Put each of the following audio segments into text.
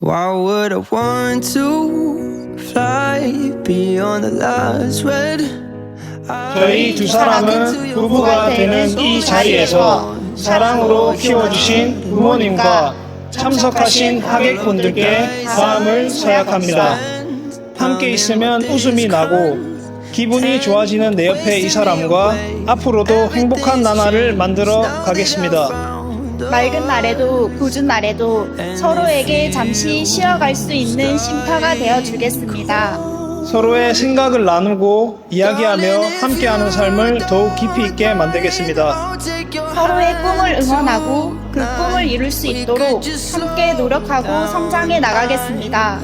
Why would I want to fly beyond the last red? 저희 두 사람은 부부가 되는 이 자리에서 사랑으로 키워주신 부모님과 참석하신 하객분들께 마음을 서약합니다. 함께 있으면 웃음이 나고 기분이 좋아지는 내 옆에 이 사람과 앞으로도 행복한 나날을 만들어 가겠습니다. 맑은 날에도 궂은 날에도 서로에게 잠시 쉬어갈 수 있는 쉼터가 되어 주겠습니다. 서로의 생각을 나누고 이야기하며 함께하는 삶을 더욱 깊이 있게 만들겠습니다. 서로의 꿈을 응원하고 그 꿈을 이룰 수 있도록 함께 노력하고 성장해 나가겠습니다.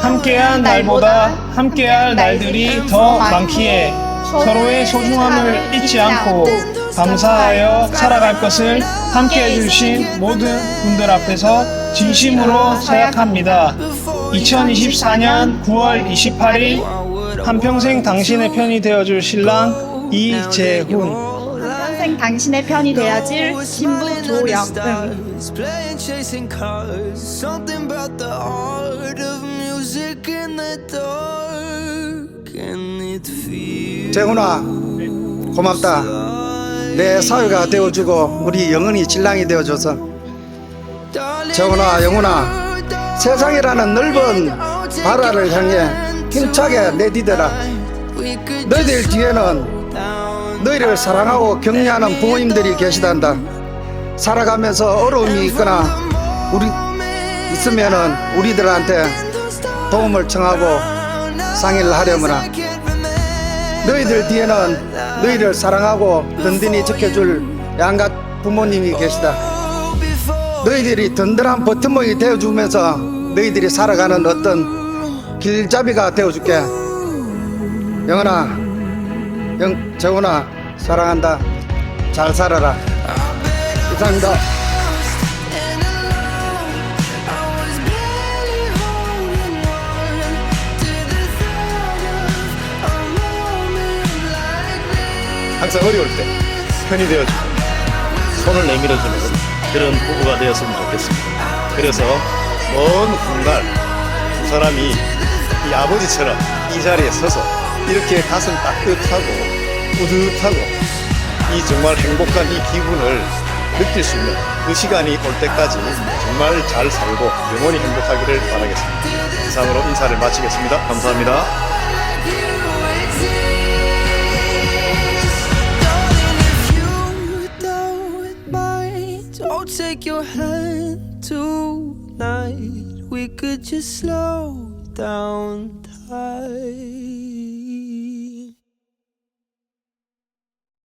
함께한 날보다 함께할 날들이 더 많기에 서로의 소중함을 잊지 않고 감사하여 살아갈 것을 함께 해주신 모든 분들 앞에서 진심으로 서약합니다. 2024년 9월 28일 한평생 당신의 편이 되어줄 신랑 이재훈 평생 당신의 편이 되어줄 신부 조영은 feels. 재훈아 고맙다 내 사위가 되어주고 우리 영은이 신랑이 되어줘서 재훈아 영훈아 세상이라는 넓은 바다를 향해 힘차게 내디뎌라. 너희들 뒤에는 너희를 사랑하고 격려하는 부모님들이 계시단다. 살아가면서 어려움이 있거나 우리 있으면은 우리들한테 도움을 청하고 상의를 하려무나 너희들 뒤에는 너희를 사랑하고 든든히 지켜줄 양가 부모님이 계시다. 너희들이 든든한 버팀목이 되어주면서 너희들이 살아가는 어떤 길잡이가 되어줄게. 영은아, 영, 재훈아, 사랑한다. 잘 살아라. 이상입니다. 항상 어려울 때 편이 되어주고 손을 내밀어주는 그런 부부가 되었으면 좋겠습니다. 그래서 먼 훗날 두 사람이 이 아버지처럼 이 자리에 서서 이렇게 가슴 따뜻하고 뿌듯하고 이 정말 행복한 이 기분을 느낄 수 있는 그 시간이 올 때까지 정말 잘 살고 영원히 행복하기를 바라겠습니다. 이상으로 인사를 마치겠습니다. 감사합니다. I'll take your hand tonight. We could just slow down time.